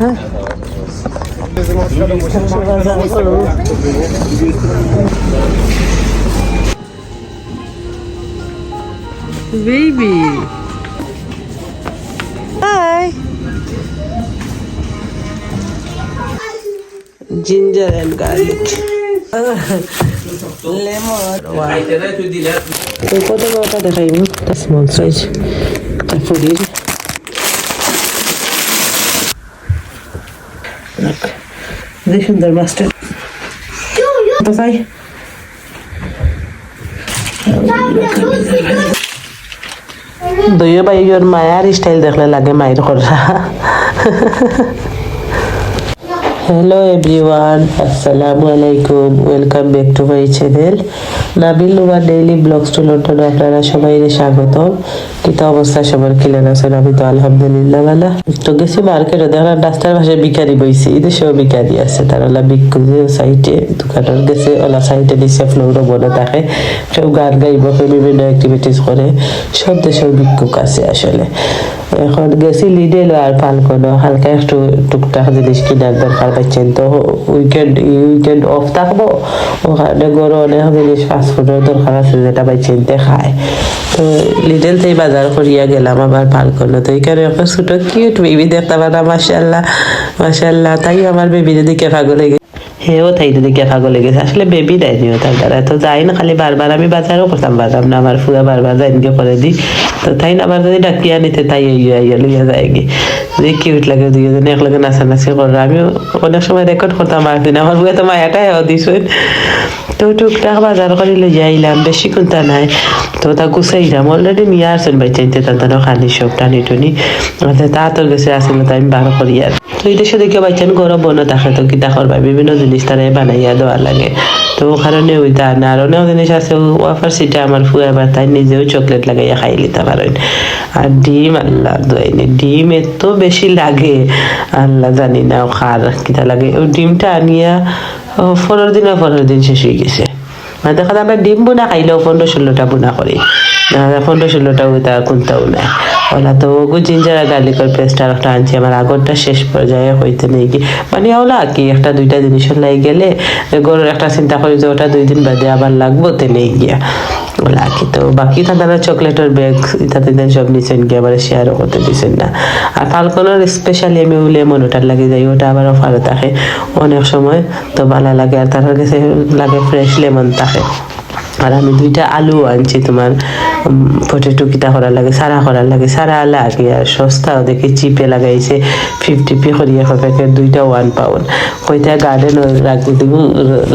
হ্যাঁ বাজার করো Baby. Hi. Ginger and garlic. lemon. Wow. তো কত বড়টা দেখাইব এটা স্মল সাইজ তারপরে যে সুন্দর মাছটা তো চাই দুইও বাইর মায়ার স্টাইল দেখলে লাগে মায়ের করা। হ্যালো এভরিওয়ান, আসসালামু আলাইকুম। Welcome back to my channel. Nabil Nubar daily vlogs to London আপনারা সবাই স্বাগত কিন্তু অবস্থা সবার? কিলেন আছেন? আমি তো আলহামদুলিল্লাহ ভালো। তো গেছি মার্কেটে দেখলাম রাস্তার পাশে বিকারি বইছে। এদের সেও বিকারি আছে। তারা ওলা বিক্কু যে সাইডে দোকানের গেছে, ওলা সাইডে নিচে ফ্লোরও বনে থাকে কেউ গান গাইব বিভিন্ন অ্যাক্টিভিটিস করে। সব দেশেও ভিক্ষুক আছে আসলে। এখন গেছি লিডেল আর পালকনো হালকা একটু টুকটাক জিনিস কিনার দরকার পাচ্ছেন তো উইকেন্ড উইকেন্ড অফ থাকব। ওখানে গরু অনেক জিনিস ফাস্টফুডের দরকার আছে, যেটা পাচ্ছেন খায়। তো লিডেল থেকে বাজার করিয়া গেলাম আবার পালকনো তো এখানে একটা ছোট কিউট বেবি দেখতে পারা মাসাল্লাহ মাসাল্লাহ তাই আমার বেবি যদি কেফা গলে হেও তাই যদি কেফা গলে গেছে। আসলে বেবি দেয়নি ও তার দ্বারা তো যাই না, খালি বারবার আমি বাজারও করতাম পারতাম না আমার ফুয়া বারবার যাই নিয়ে করে দিই তো তাই না আবার যদি ডাকিয়া নিতে তাই ইয়ে লইয়া যায় গে যে কিউট লাগে দুইজনে একলগে নাচানাচি করে আমি অনেক সময় রেকর্ড করতাম আর দিন আমার ফুয়া তো মায়াটাই হেও দিছুন। তো টুকটাক বাজার করে লই যাইলাম বেশি কোনটা নাই। তো তা গুছাইলাম অলরেডি নিয়ে আসেন ভাই চাইতে তার খানি সব টানি টুনি তা তোর কাছে আসেন তো আমি বার করি আর তো এই দেশে দেখে বাইচান গরম বনে থাকে তো কিতা করবা বিভিন্ন জিনিস তারা বানাইয়া দেওয়া লাগে। তো ওখানে ওই তা না। আর অনেক জিনিস আছে ওয়াফার সিটা আমার ফুয়া বা তাই নিজেও চকলেট লাগাইয়া খাই নিতে পারেন। আর ডিম আল্লাহ দোয়াইনি ডিম এত বেশি লাগে আল্লাহ জানি না খার কিতা লাগে। ওই ডিমটা আনিয়া ও, পনেরো দিন পনেরো দিন শেষ হয়ে গেছে। মানে দেখা আমরা ডিম বোনা খাইলেও পনেরো ষোলোটা বোনা করি। পনেরো ষোলোটা ওইটা কোনটাও নাই। ওলা তো ওগু জিঞ্জার গার্লিকের পেস্ট আর একটা আনছি, আমার আগরটা শেষ পর্যায়ে হইতে নেই কি? মানে ওলা কি, একটা দুইটা জিনিসের লাই গেলে গরুর একটা চিন্তা করি যে ওটা দুই দিন বাদে আবার লাগবো তে নেই গিয়া। ওলা কি তো, বাকি তারা চকলেটের ব্যাগ দেন সব নিছেন গিয়ে আবার শেয়ারও করতে দিছেন না। আর ফালকনের স্পেশালি আমি উলে মন ওটার লাগে যাই, ওটা আবার অফার থাকে। অনেক সময় তো ভালো লাগে, আর তার কাছে লাগে ফ্রেশ লেমন থাকে। আর আমি দুইটা আলু আনছি তোমার পটেটো কিটা করার লাগে সারা করার লাগে। সারা লাগে আর সস্তাও দেখি চিপে লাগাইছে ফিফটি পি করিয়া প্যাকেট দুইটা ওয়ান পাউন্ড কইটা গার্ডেন রাখি দিব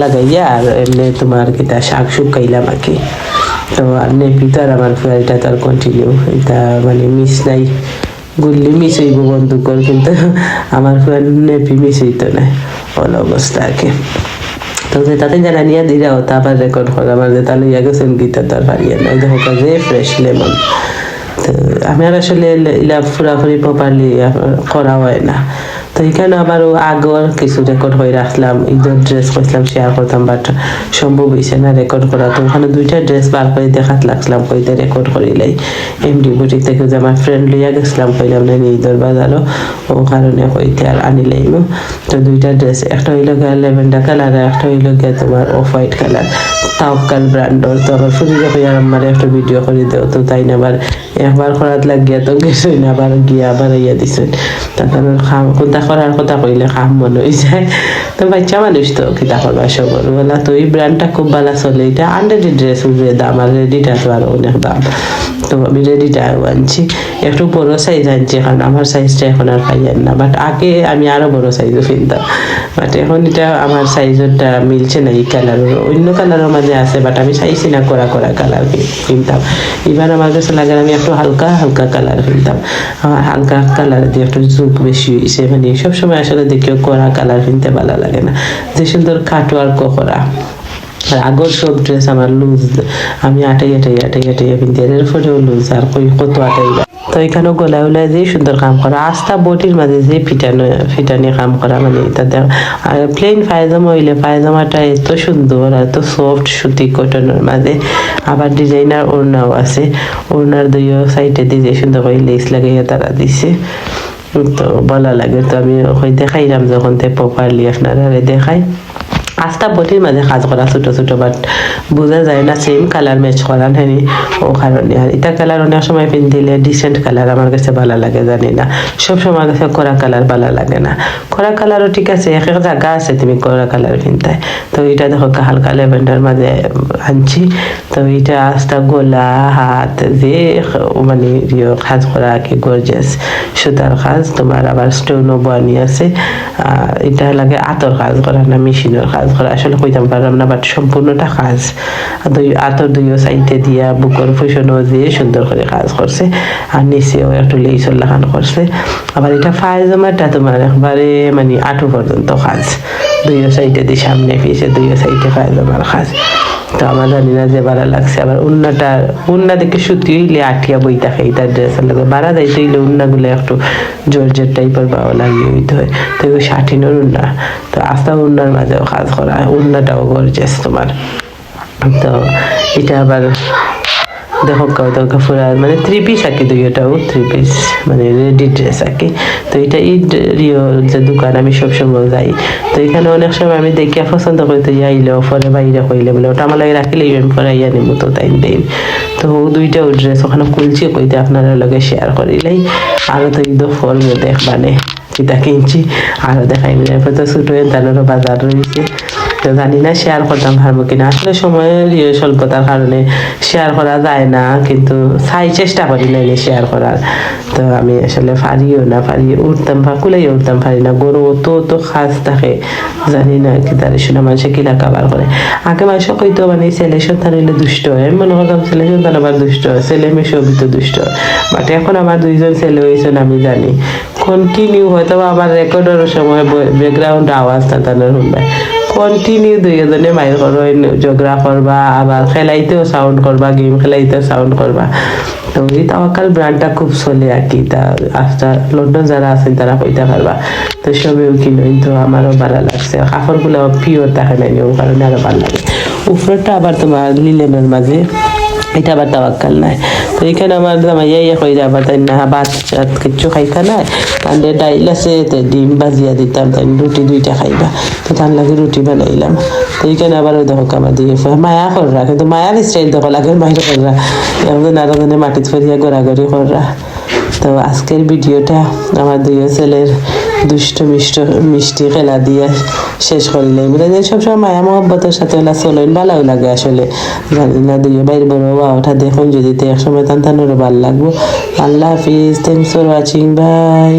লাগাইয়া, আর এমনি তোমার কিটা শাক শুকাইলাম আর কি। তো আর নেপি তো আর আমার এটা তো আর কন্টিনিউ এটা মানে মিস নাই। গুল্লি মিস হইব বন্ধুকর কিন্তু আমার ফ্রেন্ড নেপি মিস হইতো না। অল অবস্থা আর কি। তো তাতে যারা নিয়ে দিরাও তারপর রেকর্ড করে আমার যে তাহলে ইয়া গেছেন গীতা তার পারিয়ে নাই দেখো যে ফ্রেশ লেমন। তো আমি আর আসলে ফুরাফুরি প্রপারলি করা হয় না। তো এখানে আবার আগর কিছু রেকর্ড হয়ে রাখলাম, ঈদের ড্রেস করছিলাম শেয়ার করতাম বাট সম্ভব হয়েছে না রেকর্ড করা। তো ওখানে দুইটা ড্রেস বার করে দেখাত লাগছিলাম, কইতে রেকর্ড করিলাই এমডি বুটিক থেকে যে আমার ফ্রেন্ড লইয়া গেছিলাম, কইলাম, না ঈদের বাজারও। ও কারণে কইতে আর আনিলাইম তো দুইটা ড্রেস একটা হইল গিয়ে লেভেন্ডার কালার আর একটা হইল গিয়া তোমার অফ হোয়াইট কালার তাওকাল ব্র্যান্ডর তো আমার ফুরি যখন আর আমার একটা ভিডিও করে দেও, তো তাই না আবার একবার করাত লাগিয়া তো গেছই না আবার গিয়া আবার ইয়া দিছেন। তারপর খাম কোনটা করার কথা কইলে খাম মনে হয়ে যায় তো বাচ্চা মানুষ তো, কিতা করবা সবর? বলা তো এই ব্র্যান্ডটা খুব ভালো চলে। এটা আন্ডারেড ড্রেস উঠবে দাম, আর রেডিটা তো আরও অনেক দাম। তো আমি রেডিটা আনছি। একটু বড় সাইজ আনছি, কারণ আমার সাইজটা এখন আর পাইয়ার না। বাট আগে আমি আরও বড় সাইজও কিনতাম। বাট এখন এটা আমার সাইজটা মিলছে না এই কালারের অন্য কালারের মাঝে আছে বাট আমি চাইছি না করা করা কালার কিনতাম। এবার আমার কাছে লাগে আমি একটু হালকা হালকা কালার কিনতাম। হালকা কালার দিয়ে একটু জুক বেশি হয়েছে মানে সবসময় আসলে দেখেও করা কালার কিনতে ভালো লাগে না। যে সুন্দর কাটওয়ার্ক করা আর আগর সব ড্রেস আমার লুজ আমি আটাই আটাই আটাই আটাই কিনতে এর ফলেও লুজ আর কই, কত আটাই। তো এখানেও গলা উলায় যে সুন্দর কাম করা আস্তা বটির মাঝে যে ফিটানো, ফিটানি কাম করা মানে তাতে আর প্লেন পায়জামা হইলে পায়জামাটা এত সুন্দর এত সফট সুতি কটনের মাঝে। আবার ডিজাইনার ওড়নাও আছে, ওড়নার দুইও সাইডে দিয়ে সুন্দর করে লেস লাগাইয়া তারা দিছে। তো ভালো লাগে, তো আমি দেখাইলাম যখন তে প্রপারলি আপনারা দেখাই আস্তা বটির মাঝে কাজ করা ছোট ছোট বাট বোঝা যায় না সেম কালার ম্যাচ করা হয়নি ও কারণে আর এটা কালার অনেক সময় পিন্ধিলে ডিসেন্ট কালার আমার কাছে ভালো লাগে জানি না সব সময় আমার কাছে কড়া কালার ভালো লাগে না কড়া কালারও ঠিক আছে এক এক জায়গা আছে তুমি কড়া কালার পিন্তায় তো এটা দেখো হালকা লেভেন্ডার মাঝে আনছি তো এটা আস্তা গোলা হাত যে মানে কাজ করা কি গর্জেস সুতার কাজ তোমার আবার স্টোনও বানি আছে এটা লাগে আতর কাজ করা না মেশিনের কাজ করা আসলে কইতাম পারলাম না বাট সম্পূর্ণটা কাজ। দুই আতর দুইও সাইডে দিয়া বুকর ফুসনও দিয়ে সুন্দর করে কাজ করছে, আর নিচেও একটু লেইসর লাগানো করছে। আবার এটা ফায়জামাটা তোমার একবারে মানে আঁটু পর্যন্ত কাজ। দুইও সাইডে দিয়ে সামনে পিছে দুইও সাইডে ফায়জামার কাজ তো আমার জানি না যে বাড়া লাগছে। আবার উন্নাটা, উন্না দেখে সুতি হইলে আঠিয়া বই থাকে এটা ড্রেসের লাগে। বাড়া যাইতে হইলে উন্নাগুলো একটু জর্জের টাইপের বাবা লাগিয়ে হইতে হয়। তো ওই ষাটিনের উন্না। তো আস্তা উন্নার মাঝেও কাজ করা। উন্নাটাও গর্জেস তোমার। তো এটা আবার দেখো কত পুরা মানে থ্রি পিস আর কি দুইটাও থ্রি পিস মানে রেডি ড্রেস আর কি তো এটা ঈদ রিও যে দোকান, আমি সবসময় যাই। তো এখানে অনেক সময় আমি দেখিয়া পছন্দ করতে যাইলেও পরে বাইরে কইলে বলে, ওটা আমার লাগে রাখিলেই আমি পরে ইয়া নিব তো তাই দেই। তো ও দুইটাও ড্রেস ওখানে খুলছি, কইতে আপনারা লগে শেয়ার করিলেই আরও তো ঈদ ফল দেখবানে। কিতা কিনছি আরও দেখাই এরপর তো ছোটো তাদেরও বাজার রয়েছে। তো জানি না শেয়ার করতাম পারব কিনা। আসলে সময়ের ইয়ে স্বল্পতার কারণে শেয়ার করা যায় না, কিন্তু চাই চেষ্টা করি না শেয়ার করার। তো আমি আসলে পারিও না, পারি উঠতাম পা কুলাই উঠতাম, পারি না। গরু তো তো খাস থাকে, জানি না কি তার শুনে মানুষে কিলা কাবার করে। আগে মানুষ কইতো মানে ছেলে সন্তান হইলে দুষ্ট হয়। আমি মনে করতাম ছেলে সন্তান আবার দুষ্ট হয়, ছেলে মেয়ে সবই তো দুষ্ট বাট এখন আমার দুইজন ছেলে হয়েছেন আমি জানি। কন্টিনিউ হয়তো আমার রেকর্ডের সময় ব্যাকগ্রাউন্ড আওয়াজ তাদের শুনবে কন্টিনিউ দুই এজনে মাইল করো ঝগড়া করবা আবার খেলাইতেও সাউন্ড করবা গেম খেলাইতেও সাউন্ড করবা তো এই তাওয়াকাল ব্র্যান্ডটা খুব চলে আর কি, তা আস্তা লন্ডন যারা আছেন তারা কইতে পারবা তো সবেও কিনো, কিন্তু আমারও ভালো লাগছে। কাপড়গুলো পিওর থাকে নাই কারণে আরও ভালো লাগে। উপরটা আবার তোমার লিলেনের মাঝে এটা আবার তাওয়াক্কাল নাই। তো এখানে আমার জামাইয়া ইয়ে কইরা আবার তাই না, ভাত চাত কিচ্ছু খাইতা নাই। তাহলে ডাইল আছে ডিম ভাজিয়া দিতাম, তাই রুটি দুইটা খাইবা। তো তার লাগে রুটি বানাইলাম। তো এইখানে আবার ওই দেখো আমার দিয়ে মায়া কররা কিন্তু মায়ার স্টাইল দেখো, লাগে বাইরে কররা এমন নারাজনে মাটিত ফেরিয়া গড়াগড়ি কররা তো আজকের ভিডিওটা আমার দুই ছেলের দুষ্ট মিষ্ট মিষ্টি খেলা দিয়ে শেষ করলে বলে যায় সবসময় মায়া মহব্বতের সাথে ওলা চলেন ভালো লাগে আসলে। জানি না, দুই বাইরে বড় বা ওঠা দেখুন যদি একসময় তান তানোর ভালো লাগবো। আল্লাহ হাফিজ থ্যাংকস ফর ওয়াচিং বাই